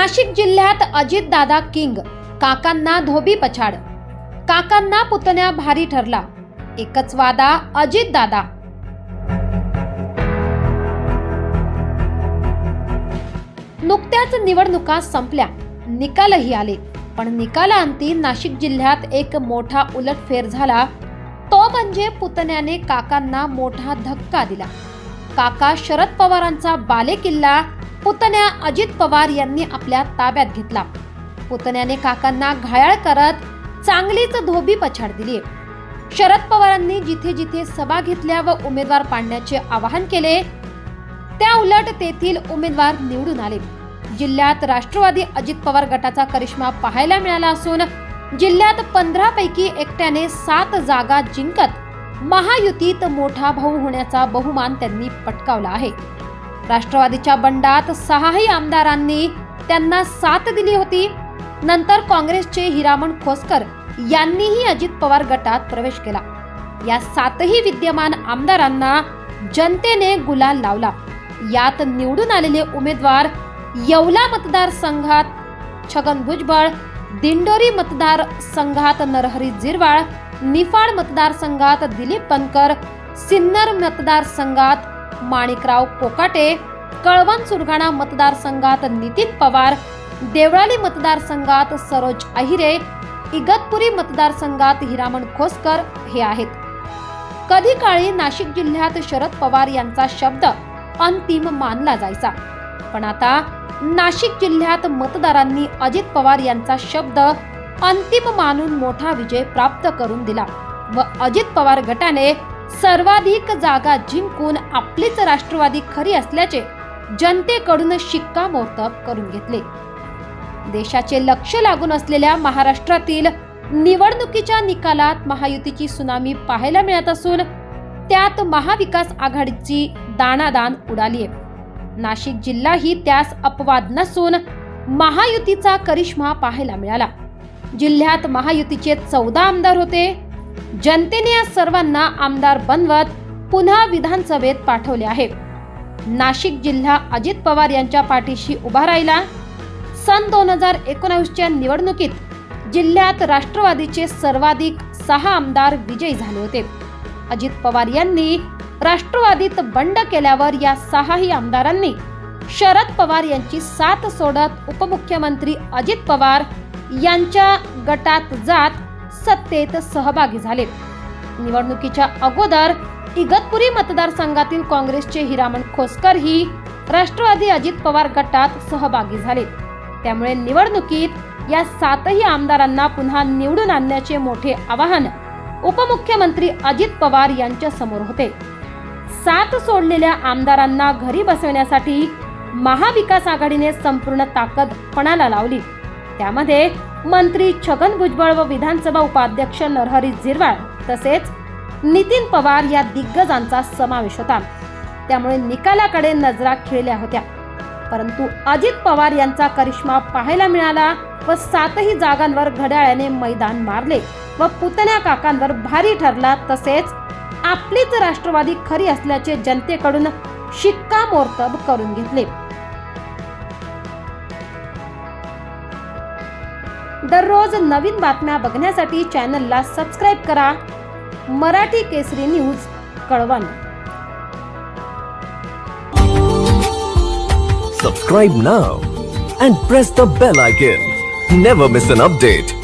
नाशिक जिल्ह्यात अजितदादा किंग काकांना धोबी पछाड. काकांना पुतण्या भारी ठरला. एकच वादा अजितदादा. नुकत्याच निवडणुका संपल्या. निकालही आले. पण निकालाअंती नाशिक जिल्ह्यात एक मोठा उलटफेर झाला. तो म्हणजे पुतण्याने काकांना मोठा धक्का दिला. काका शरद पवारांचा बालेकिल्ला पुतण्या अजित पवार यांनी आपल्या ताब्यात घेतला. पुतण्याने काकांना घायाळ करत चांगलीच धोबी पछाड दिली. शरद पवारांनी जिथे जिथे सभा घेतल्या व उमेदवार पाडण्याचे आवाहन केले त्या उलट तेथील उमेदवार निवडून आले. जिल्ह्यात राष्ट्रवादी अजित पवार गटाचा करिश्मा पाहायला मिळाला असून जिल्ह्यात पंधरा पैकी एकट्याने सात जागा जिंकत महायुतीत मोठा भाऊ होण्याचा बहुमान त्यांनी पटकावला आहे. राष्ट्रवादीच्या बंडात सहाही आमदारांनी त्यांना साथ दिली होती. नंतर काँग्रेसचे हिरामण खोसकर यांनीही अजित पवार गटात प्रवेश केला. या सातही विद्यमान आमदारांना जनतेने गुलाल लावला. यात निवडून आलेले उमेदवार येवला मतदारसंघात छगन भुजबळ दिंडोरी मतदार संघात नरहरी जिरवाळ निफाड मतदारसंघात दिलीप बनकर सिन्नर मतदारसंघात माणिकराव कोकाटे कळवण सुरगाणा मतदारसंघात नितीन पवार देवळाली मतदारसंघात सरोज अहिरे इगतपुरी मतदारसंघात हिरामण खोसकर हे आहेत. कधी काळी नाशिक जिल्ह्यात शरद पवार यांचा शब्द अंतिम मानला जायचा. पण आता नाशिक जिल्ह्यात मतदारांनी अजित पवार यांचा शब्द अंतिम मानून मोठा विजय प्राप्त करून दिला व अजित पवार गटाने सर्वाधिक जागा जिंकून आपलीच राष्ट्रवादी खरी असल्याचे जनतेकडून शिक्कामोर्तब करून घेतले. देशाचे लक्ष लागून असलेल्या महाराष्ट्रातील निवडणुकीच्या निकालात महायुतीची सुनामी पाहायला मिळत असून त्यात महाविकास आघाडीची दाणादान उडाली आहे नाशिक जिल्हाही त्यास अपवाद नसून महायुतीचा करिश्मा पाहायला मिळाला. जिल्ह्यात महायुतीचे चौदा आमदार होते. जनतेने या सर्वांना आमदार बनवत पुन्हा विधानसभेत पाठवले आहे. नाशिक जिल्हा अजित पवार यांच्या पाठीशी उभा राहिला. सन दोन हजार एकोणावीसच्या निवडणुकीत जिल्ह्यात राष्ट्रवादीचे सर्वाधिक सहा आमदार विजयी झाले होते. अजित पवार यांनी राष्ट्रवादीत बंड केल्यावर या सहाही आमदारांनी शरद पवार यांची साथ सोडत उपमुख्यमंत्री अजित पवार यांच्या गटात जात सत्तेत सहभागी झाले. निवडणुकीच्या अगोदर इगतपुरी मतदारसंघातील काँग्रेसचे हिरामण खोसकर ही राष्ट्रवादी अजित पवार गटात सहभागी झाले. त्यामुळे निवडणुकीत या सातही आमदारांना पुन्हा निवडून आणण्याचे मोठे आवाहन उपमुख्यमंत्री अजित पवार यांच्या समोर होते. सात सोडलेल्या आमदारांना घरी बसवण्यासाठी महाविकास आघाडीने संपूर्ण ताकद पणाला लावली. त्यामध्ये मंत्री छगन भुजबळ व विधानसभा उपाध्यक्ष नरहरी झिरवाळ तसेच नितीन पवार या दिग्गजांचा समावेश होता. त्यामुळे निकालाकडे नजरा खिळल्या होत्या. परंतु अजित पवार यांचा करिश्मा पाहायला मिळाला व सातही जागांवर घड्याळ्याने मैदान मारले व पुतण्या काकांवर भारी ठरला. तसेच आपलीच राष्ट्रवादी खरी असल्याचे जनतेकडून शिक्कामोर्तब करून घेतले. दररोज नवीन बातम्या बघण्यासाठी चॅनलला सबस्क्राईब करा. मराठी केसरी न्यूज कळवण. सबस्क्राईब ना and press the bell icon never miss an update